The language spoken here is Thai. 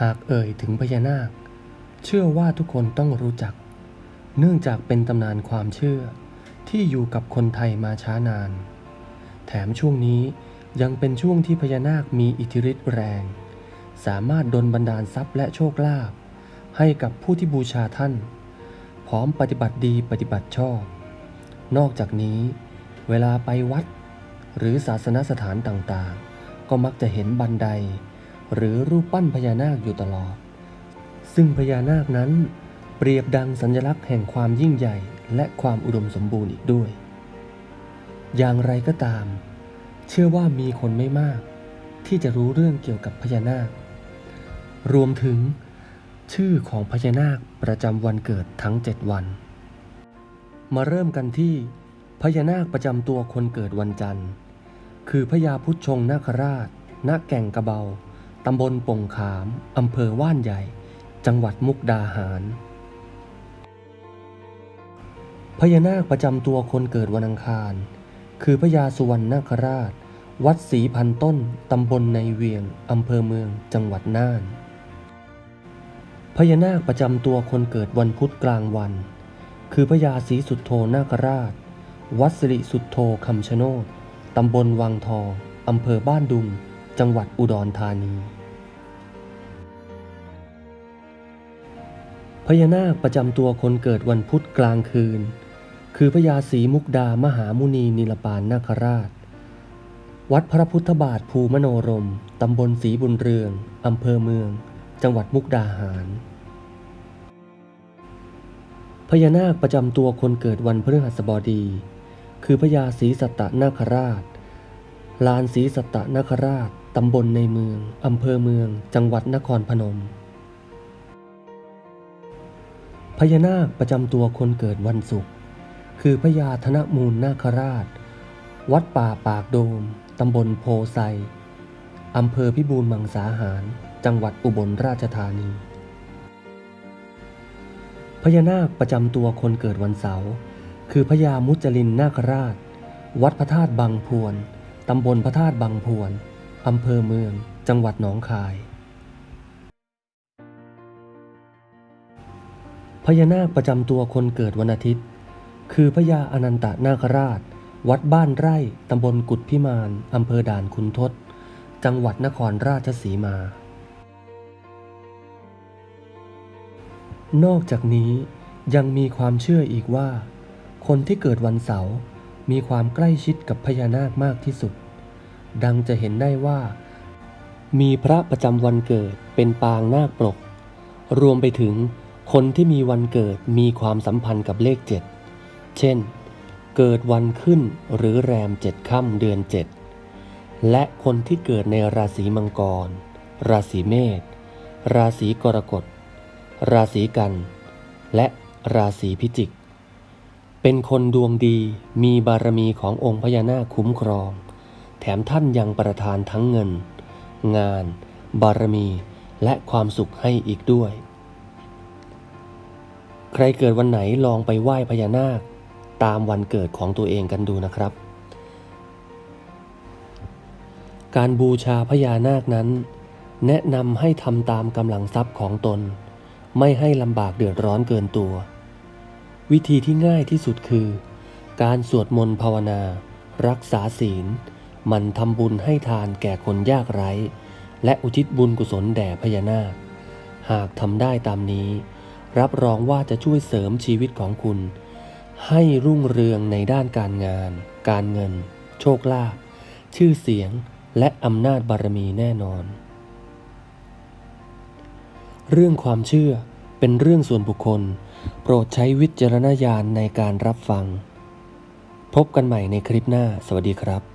หากเอ่ยถึงพญานาค เชื่อว่าทุกคนต้องรู้จัก เนื่องจากเป็นตำนานความเชื่อที่อยู่กับคนไทยมาช้านาน แถมช่วงนี้ยังเป็นช่วงที่พญานาคมีอิทธิฤทธิ์แรง สามารถดลบันดาลทรัพย์และโชคลาภให้กับผู้ที่บูชาท่าน พร้อมปฏิบัติดีปฏิบัติชอบ นอกจากนี้ เวลาไปวัด หรือศาสนสถานต่างๆ ก็มักจะเห็นบันได หรือรูปปั้นพญานาคอยู่ตลอด ซึ่งพญานาคนั้น เปรียบดังสัญลักษณ์แห่งความยิ่งใหญ่และความอุดมสมบูรณ์อีกด้วย อย่างไรก็ตาม เชื่อว่ามีคนไม่มาก ที่จะรู้เรื่องเกี่ยวกับพญานาค รวมถึง ชื่อของพญานาคประจำวันเกิดทั้ง 7 วัน มาเริ่มกันที่พญานาคประจำตัวคนเกิดวันจันทร์ คือพญาพุทธชงนาคราช ณ แก่งกระเบา ตำบลปงขาม อำเภอว่านใหญ่ จังหวัดมุกดาหาร พญานาคประจำตัวคนเกิดวันอังคาร คือพญาสุวรรณนาคราช วัดศรีพันต้น ตำบลในเวียง อำเภอเมือง จังหวัดน่าน พญานาคประจำตัวคนเกิดวันพุธกลางวัน คือพญาศรีสุดโทนาคราช วัดสิริสุดโทคำชะโนดตำบลวังทองอำเภอบ้านดุง จังหวัดอุดรธานี พญานาคประจำตัวคนเกิดวันพุธกลางคืน คือพญาศรีมุกดามหามุนีนิลปานนาคราช วัดพระพุทธบาทภูมโนรม ตำบลศรีบุญเรือง อำเภอเมือง จังหวัดมุกดาหาร พญานาคประจำตัวคนเกิดวันพฤหัสบดี คือพญาศรีสัตตนาคราชลานศรีสัตตนาคราช ตำบลในเมือง อำเภอเมือง จังหวัดนครพนม พญานาคประจำตัวคนเกิดวันศุกร์ คือพญาธนมูลนาคราช วัดป่าปากโดม ตำบลโพไซ อำเภอพิบูลมังสาหาร จังหวัดอุบลราชธานี พญานาคประจำตัวคนเกิดวันเสาร์ คือพญามุจลินนาคราช วัดพระธาตุบางพวน ตำบลพระธาตุบางพวน อำเภอเมือง จังหวัดหนองคาย พญานาคประจำตัวคนเกิดวันอาทิตย์ คือพญาอนันตนาคราช วัดบ้านไร่ตำบลกุดพิมานอำเภอด่านขุนทดจังหวัดนครราชสีมา นอกจากนี้ยังมีความเชื่ออีกว่า คนที่เกิดวันเสาร์มีความใกล้ชิดกับพญานาคมากที่สุด ดังจะเห็นได้ว่า มีพระประจำวันเกิดเป็นปางนาคปรกรวมไปถึงคนที่มีวันเกิดมีความสัมพันธ์กับเลขเจ็ดเช่น เกิดวันขึ้นหรือแรมเจ็ดค่ำเดือนเจ็ดและคนที่เกิดในราศีมังกร ราศีเมษ ราศีกรกฎ ราศีกัน และราศีพิจิก เป็นคนดวงดีมีบารมีขององค์พญานาคคุ้มครอง แถมท่านยังประทานทั้งเงิน งาน บารมี และความสุขให้อีกด้วย ใครเกิดวันไหนลองไปไหว้พญานาค ตามวันเกิดของตัวเองกันดูนะครับ การบูชาพญานาคนั้น แนะนำให้ทำตามกำลังทรัพย์ของตน ไม่ให้ลำบากเดือดร้อนเกินตัว วิธีที่ง่ายที่สุดคือ การสวดมนต์ภาวนา รักษาศีล มันทำบุญให้ทานแก่คนยากไร้ และอุทิศบุญกุศลแด่พญานาค หากทำได้ตามนี้ รับรองว่าจะช่วยเสริมชีวิตของคุณ ให้รุ่งเรืองในด้านการงาน การเงิน โชคลาภชื่อเสียงและอำนาจบารมีแน่นอน เรื่องความเชื่อเป็นเรื่องส่วนบุคคล โปรดใช้วิจารณญาณในการรับฟัง พบกันใหม่ในคลิปหน้า สวัสดีครับ